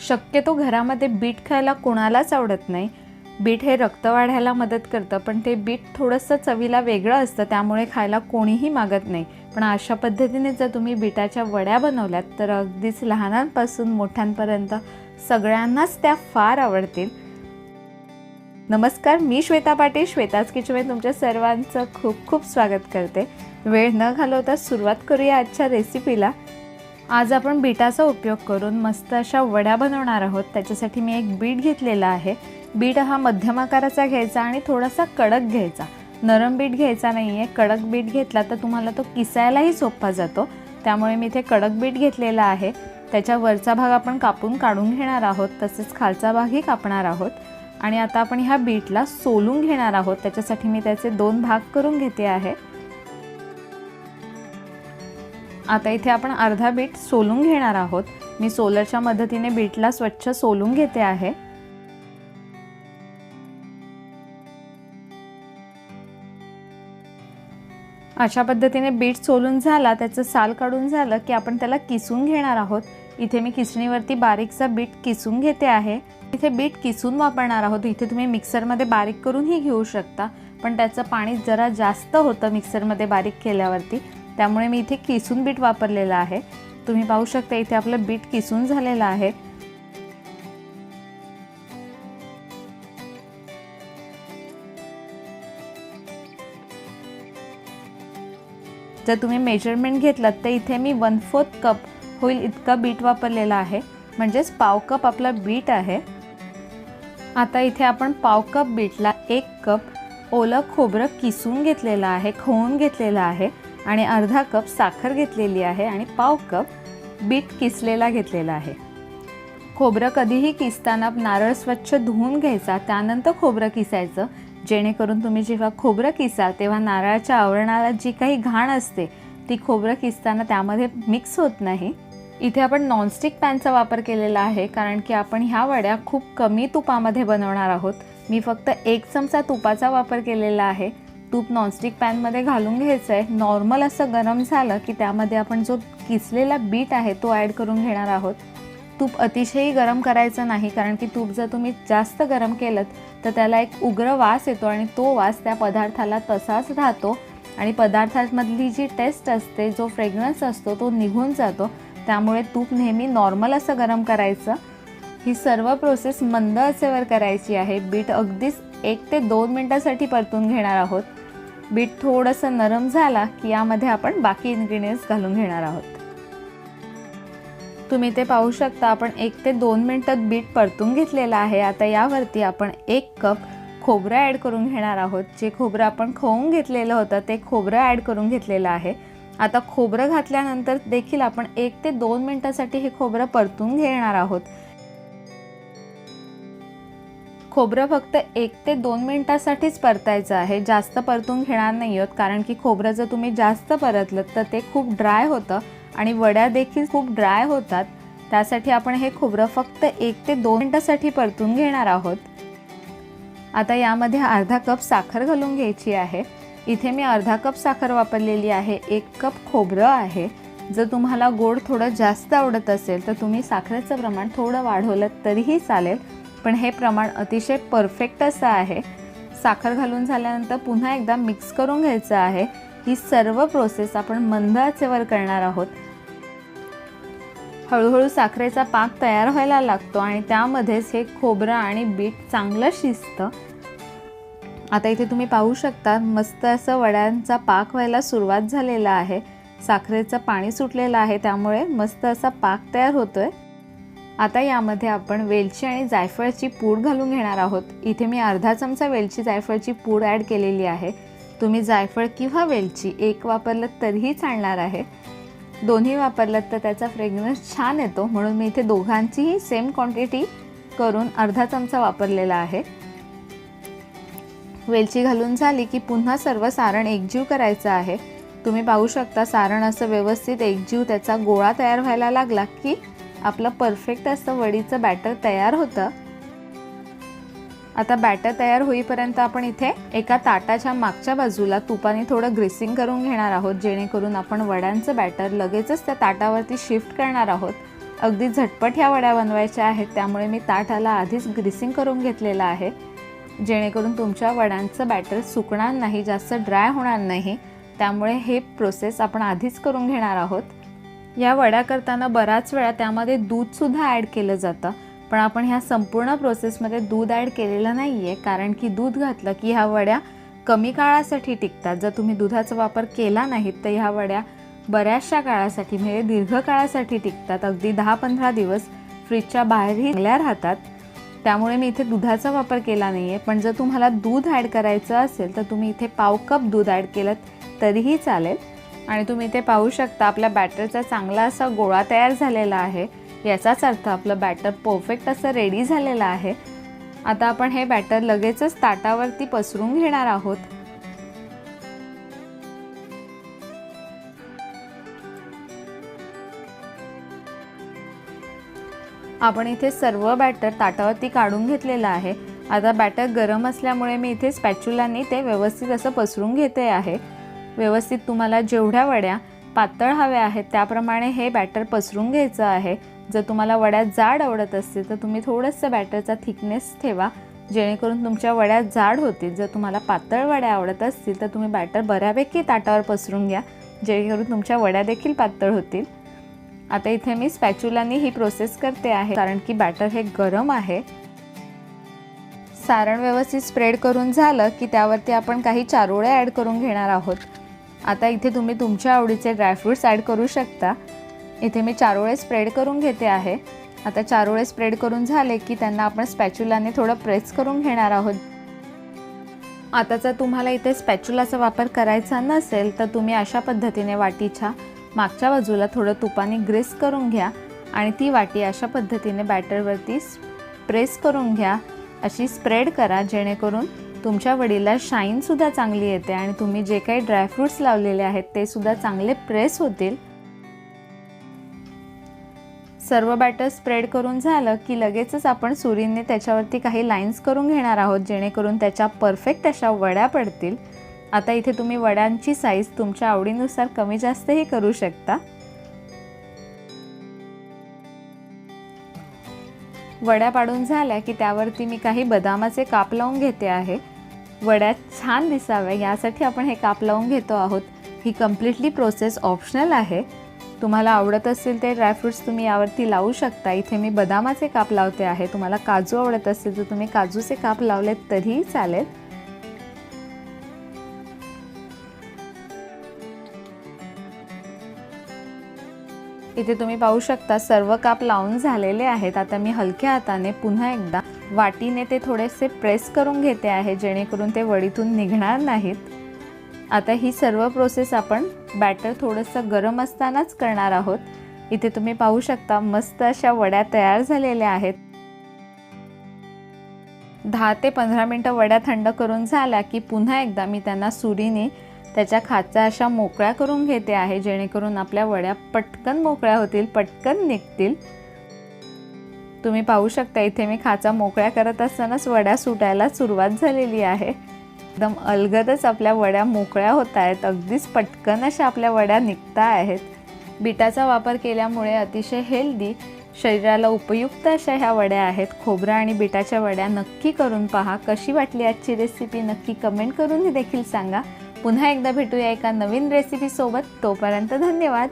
शक्यतो घरामध्ये बीट खायला कोणालाच आवडत नाही. बीट हे रक्त वाढायला मदत करतं पण ते बीट थोडंसं चवीला वेगळं असतं त्यामुळे खायला कोणीही मागत नाही. पण अशा पद्धतीने जर तुम्ही बीटाच्या वड्या बनवल्यात तर अगदीच लहानांपासून मोठ्यांपर्यंत सगळ्यांनाच त्या फार आवडतील. नमस्कार मी श्वेता पाटील. श्वेताच किचनमध्ये तुमच्या सर्वांचं खूप खूप स्वागत करते. वेळ न घालवता सुरुवात करूया आजच्या रेसिपीला आज आपण बीटाचा उपयोग करून मस्त अशा वड्या बनवणार आहोत. त्याच्यासाठी मी एक बीट घेतलेला आहे. बीट हा मध्यम आकाराचा घ्यायचा आणि थोडासा कडक घ्यायचा. नरम बीट घ्यायचा नाही आहे कडक बीट घेतला तर तुम्हाला तो किसायलाही सोपा जातो. त्यामुळे मी इथे कडक बीट घेतलेला आहे. त्याच्या वरचा भाग आपण कापून काढून घेणार आहोत. तसेच खालचा भागही कापणार आहोत. आणि आता आपण ह्या बीटला सोलून घेणार आहोत. त्याच्यासाठी मी त्याचे दोन भाग करून घेते आहे. आता इथे आपण अर्धा बीट सोलून घेणार आहोत. मी सोलरच्या मदतीने बीटला स्वच्छ सोलून घेते आहे. अशा पद्धतीने बीट सोलून झाला त्याचं साल काढून झालं की आपण त्याला किसून घेणार आहोत. इथे मी किसणीवरती बारीकचा बीट किसून घेते आहे. इथे बीट किसून वापरणार आहोत. इथे तुम्ही मिक्सरमध्ये बारीक करूनही घेऊ शकता. पण त्याचं पाणी जरा जास्त होतं मिक्सरमध्ये बारीक केल्यावरती. त्यामुळे मी इथे किसून बीट वापरलेलं आहे. तुम्ही पाहू शकता इथे आपलं बीट किसून झालेलं आहे. जर तुम्ही मेजरमेंट घेतलात तर इथे मी वन फोर्थ कप होईल इतका बीट वापरलेला आहे. म्हणजेच पाव कप आपला बीट आहे. आता इथे आपण पाव कप बीटला एक कप ओलं खोबरं किसून घेतलेलं आहे खवून घेतलेलं आहे. आणि अर्धा कप साखर घेतलेली आहे आणि पाव कप बीट किसलेला घेतलेला आहे. खोबरं कधीही किसताना नारळ स्वच्छ धुवून घ्यायचा त्यानंतर खोबरं किसायचं. जेणेकरून तुम्ही जेव्हा खोबरं किसाल तेव्हा नारळाच्या आवरणाला जी काही घाण असते ती खोबरं किसताना त्यामध्ये मिक्स होत नाही. इथे आपण नॉनस्टिक पॅनचा वापर केलेला आहे कारण की आपण ह्या वड्या खूप कमी तुपामध्ये बनवणार आहोत. मी फक्त एक चमचा तुपाचा वापर केलेला आहे. तूप नॉनस्टिक पॅनमध्ये घालून घ्यायचं आहे नॉर्मल असं गरम झालं की त्यामध्ये आपण जो किसलेला बीट आहे तो ॲड करून घेणार आहोत. तूप अतिशयही गरम करायचं नाही कारण की तूप जर तुम्ही जास्त गरम केलं तर त्याला एक उग्र वास येतो आणि तो वास त्या पदार्थाला तसाच राहतो. आणि पदार्थांमधली जी टेस्ट असते जो फ्रेग्रन्स असतो तो निघून जातो. त्यामुळे तूप नेहमी नॉर्मल असं गरम करायचं. ही सर्व प्रोसेस मंद असेवर करायची आहे. बीट अगदीच एक ते दोन मिनटासाठी परतून घेणार आहोत. बीट थोडंसं नरम झाला की यामध्ये आपण बाकी इन्ग्रेडियंट्स घालून घेणार आहोत. तुम्ही ते पाहू शकता आपण एक ते दोन मिनटात बीट परतून घेतलेलं आहे. आता यावरती आपण एक कप खोबरं ॲड करून घेणार आहोत. जे खोबरं आपण खवून घेतलेलं होतं ते खोबरं ॲड करून घेतलेलं आहे. आता खोबरं घातल्यानंतर देखील आपण एक ते दोन मिनटासाठी हे खोबरं परतून घेणार आहोत. खोबरं फक्त एक ते दोन मिनटासाठीच परतायचं आहे. जास्त परतून घेणार नाही आहोत कारण की खोबरं जर तुम्ही जास्त परतलं तर ते खूप ड्राय होतं आणि वड्या देखील खूप ड्राय होतात. त्यासाठी आपण हे खोबरं फक्त एक ते दोन मिनटासाठी परतून घेणार आहोत. आता यामध्ये अर्धा कप साखर घालून घ्यायची आहे. इथे मी अर्धा कप साखर वापरलेली आहे. एक कप खोबरं आहे. जर तुम्हाला गोड थोडं जास्त आवडत असेल तर तुम्ही साखरेचं प्रमाण थोडं वाढवलं तरीही चालेल. पण हे प्रमाण अतिशय परफेक्ट असं आहे. साखर घालून झाल्यानंतर पुन्हा एकदा मिक्स करून घ्यायचं आहे. ही सर्व प्रोसेस आपण मंद आचेवर करणार आहोत. हळूहळू साखरेचा पाक तयार व्हायला लागतो आणि त्यामध्येच हे खोबरं आणि बीट चांगलं शिजतं. आता इथे तुम्ही पाहू शकता मस्त असं वड्यांचा पाक व्हायला सुरुवात झालेला आहे. साखरेचं पाणी सुटलेलं आहे त्यामुळे मस्त असा पाक तयार होतो आहे आता यामध्ये आपण वेलची आणि जायफळची पूड घालून घेणार आहोत. इथे मी अर्धा चमचा वेलची जायफळची पूड ॲड केलेली आहे. तुम्ही जायफळ किंवा वेलची एक वापरलं तरीही चालणार आहे. दोन्ही वापरलं तर त्याचा फ्रेग्रन्स छान येतो. म्हणून मी इथे दोघांचीही सेम क्वांटिटी करून अर्धा चमचा वापरलेला आहे. वेलची घालून झाली की पुन्हा सर्व सारण एकजीव करायचं आहे. तुम्ही पाहू शकता सारण असं व्यवस्थित एकजीव त्याचा गोळा तयार व्हायला लागला की आपलं परफेक्ट असं वडीचं बॅटर तयार होतं. आता बॅटर तयार होईपर्यंत आपण इथे एका ताटाच्या मागच्या बाजूला तुपाने थोडं ग्रेसिंग करून घेणार आहोत जेणेकरून आपण वड्यांचं बॅटर लगेचच त्या ताटावरती शिफ्ट करणार आहोत. अगदी झटपट ह्या वड्या बनवायच्या आहेत त्यामुळे मी ताटाला आधीच ग्रीसिंग करून घेतलेलं आहे. जेणेकरून तुमच्या वड्यांचं बॅटर सुकणार नाही जास्त ड्राय होणार नाही. त्यामुळे हे प्रोसेस आपण आधीच करून घेणार आहोत. या वड्या करताना बराच वेळा त्यामध्ये दूधसुद्धा ॲड केलं जातं. पण आपण ह्या संपूर्ण प्रोसेसमध्ये दूध ॲड केलेलं नाही आहे कारण की दूध घातलं की ह्या वड्या कमी काळासाठी टिकतात. जर तुम्ही दुधाचा वापर केला नाहीत तर ह्या वड्या बऱ्याचशा काळासाठी म्हणजे दीर्घकाळासाठी टिकतात. अगदी दहा पंधरा दिवस फ्रीजच्या बाहेरही चांगल्या राहतात. त्यामुळे मी इथे दुधाचा वापर केला नाही आहे पण जर तुम्हाला दूध ॲड करायचं असेल तर तुम्ही इथे पाव कप दूध ॲड केलं तरीही चालेल. आणि तुम्ही इथे पाहू शकता आपल्या बॅटरचा चांगला असा गोळा तयार झालेला आहे. याचाच अर्थ आपलं बॅटर परफेक्ट असं रेडी झालेलं आहे. आता आपण हे बॅटर लगेचच ताटावरती पसरून घेणार आहोत. आपण इथे सर्व बॅटर ताटावरती काढून घेतलेलं आहे. आता बॅटर गरम असल्यामुळे मी इथे स्पॅच्युलानी ते व्यवस्थित असं पसरून घेते आहे. व्यवस्थित तुम्हाला जेवढ्या वड्या पातळ हव्या आहेत त्याप्रमाणे हे बॅटर पसरून घ्यायचं आहे. जर तुम्हाला वड्या जाड आवडत असतील तर तुम्ही थोडंसं बॅटरचा थिकनेस ठेवा. जेणेकरून तुमच्या वड्या जाड होतील. जर तुम्हाला पातळ वड्या आवडत असतील तर तुम्ही बॅटर बऱ्यापैकी ताटावर पसरून घ्या. जेणेकरून तुमच्या वड्या देखील पातळ होतील. आता इथे मी स्पॅच्युलानी ही प्रोसेस करते आहे कारण की बॅटर हे गरम आहे. सारण व्यवस्थित स्प्रेड करून झालं की त्यावरती आपण काही चारोळे ॲड करून घेणार आहोत. आता इथे तुम्ही तुमच्या आवडीचे ड्रायफ्रूट्स ॲड करू शकता. इथे मी चारोळे स्प्रेड करून घेते आहे. आता चारोळे स्प्रेड करून झाले की त्यांना आपण स्पॅच्युलाने थोडं प्रेस करून घेणार आहोत. आता जर तुम्हाला इथे स्पॅच्युलाचा वापर करायचा नसेल तर तुम्ही अशा पद्धतीने वाटीच्या मागच्या बाजूला थोडं तुपाने ग्रेस करून घ्या आणि ती वाटी अशा पद्धतीने बॅटरवरती प्रेस करून घ्या. अशी स्प्रेड करा जेणेकरून तुमच्या वडीला शाईनसुद्धा चांगली येते आणि तुम्ही जे काही ड्रायफ्रूट्स लावलेले आहेत ते सुद्धा चांगले प्रेस होतील. सर्व बॅटर स्प्रेड करून झालं की लगेचच आपण सुरीने त्याच्यावरती काही लाईन्स करून घेणार आहोत जेणेकरून त्याच्या परफेक्ट अशा वड्या पडतील. आता इथे तुम्ही वड्यांची साईज तुमच्या आवडीनुसार कमी जास्तही करू शकता. वड्या पाडून झाल्या की त्यावरती मी काही बदामाचे काप लावून घेते आहे. वड्या छान दिसाव्या यासाठी आपण हे काप लावून घेतो आहोत. ही कम्प्लिटली प्रोसेस ऑप्शनल आहे. तुम्हाला आवडत असेल ते ड्रायफ्रूट्स तुम्ही यावरती लावू शकता. इथे मी बदामाचे काप लावते आहे. तुम्हाला काजू आवडत असेल तर तुम्ही काजूचे काप लावलेत तरीही चालेल. इथे तुम्ही पाहू शकता सर्व काप लावून झालेले आहेत. आता मी हलक्या हाताने पुन्हा एकदा वाटीने ते थोडेसे प्रेस करून घेते आहे जेणेकरून ते वडीतून निघणार नाहीत. आता ही सर्व प्रोसेस आपण बॅटर थोडंसं गरम असतानाच करणार आहोत. इथे तुम्ही पाहू शकता मस्त अशा वड्या तयार झालेल्या आहेत. दहा ते पंधरा मिनटं वड्या थंड करून झाल्या की पुन्हा एकदा मी त्यांना सुरीने त्याच्या खाचा अशा मोकळ्या करून घेते आहे जेणेकरून आपल्या वड्या पटकन मोकळ्या होतील पटकन निघतील. तुम्ही पाहू शकता इथे मी खाचा मोकळ्या करत असतानाच वड्या सुटायला सुरुवात झालेली आहे. एकदम अलगदच आपल्या वड्या मोकळ्या होत आहेत अगदीच पटकन अशा आपल्या वड्या निघता आहेत. बिटाचा वापर केल्यामुळे अतिशय हेल्दी शरीराला उपयुक्त अशा ह्या वड्या आहेत. खोबरा आणि बिटाच्या वड्या नक्की करून पहा. कशी वाटली आजची रेसिपी नक्की कमेंट करून देखील सांगा. पुन्हा एकदा भेटूया एका नवीन रेसिपीसोबत तोपर्यंत धन्यवाद.